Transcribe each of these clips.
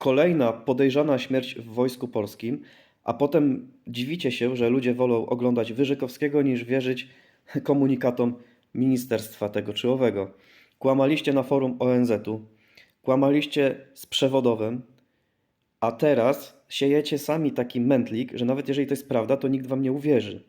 kolejna podejrzana śmierć w Wojsku Polskim, a potem dziwicie się, że ludzie wolą oglądać Wyżykowskiego niż wierzyć komunikatom ministerstwa tego czy owego. Kłamaliście na forum ONZ-u, kłamaliście z przewodowym, a teraz siejecie sami taki mętlik, że nawet jeżeli to jest prawda, to nikt wam nie uwierzy.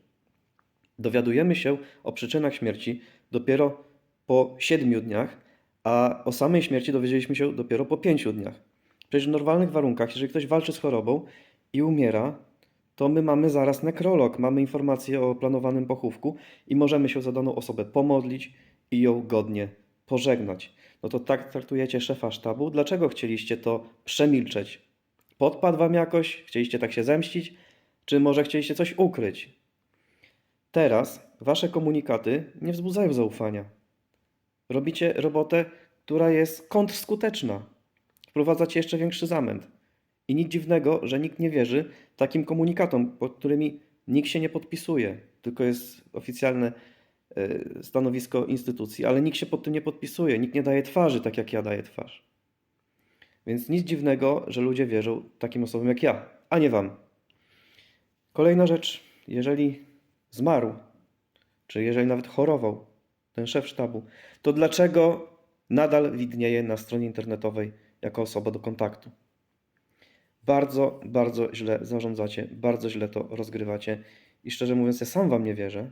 Dowiadujemy się o przyczynach śmierci dopiero po siedmiu dniach, a o samej śmierci dowiedzieliśmy się dopiero po pięciu dniach. Przecież w normalnych warunkach, jeżeli ktoś walczy z chorobą i umiera, to my mamy zaraz nekrolog, mamy informację o planowanym pochówku i możemy się za daną osobę pomodlić i ją godnie pożegnać. No to tak traktujecie szefa sztabu? Dlaczego chcieliście to przemilczeć? Podpadł wam jakoś? Chcieliście tak się zemścić? Czy może chcieliście coś ukryć? Teraz wasze komunikaty nie wzbudzają zaufania. Robicie robotę, która jest kontrskuteczna. Wprowadzacie jeszcze większy zamęt. I nic dziwnego, że nikt nie wierzy takim komunikatom, pod którymi nikt się nie podpisuje, tylko jest oficjalne e, stanowisko instytucji, ale nikt się pod tym nie podpisuje, nikt nie daje twarzy, tak jak ja daję twarz. Więc nic dziwnego, że ludzie wierzą takim osobom jak ja, a nie wam. Kolejna rzecz, jeżeli zmarł, czy jeżeli nawet chorował ten szef sztabu, to dlaczego nadal widnieje na stronie internetowej jako osoba do kontaktu? Bardzo, bardzo źle zarządzacie, bardzo źle to rozgrywacie i szczerze mówiąc, ja sam wam nie wierzę.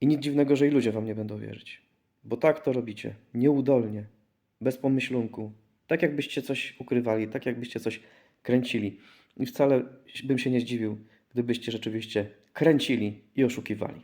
I nic dziwnego, że i ludzie wam nie będą wierzyć, bo tak to robicie, nieudolnie, bez pomyślunku, tak jakbyście coś ukrywali, tak jakbyście coś kręcili. I wcale bym się nie zdziwił, gdybyście rzeczywiście kręcili i oszukiwali.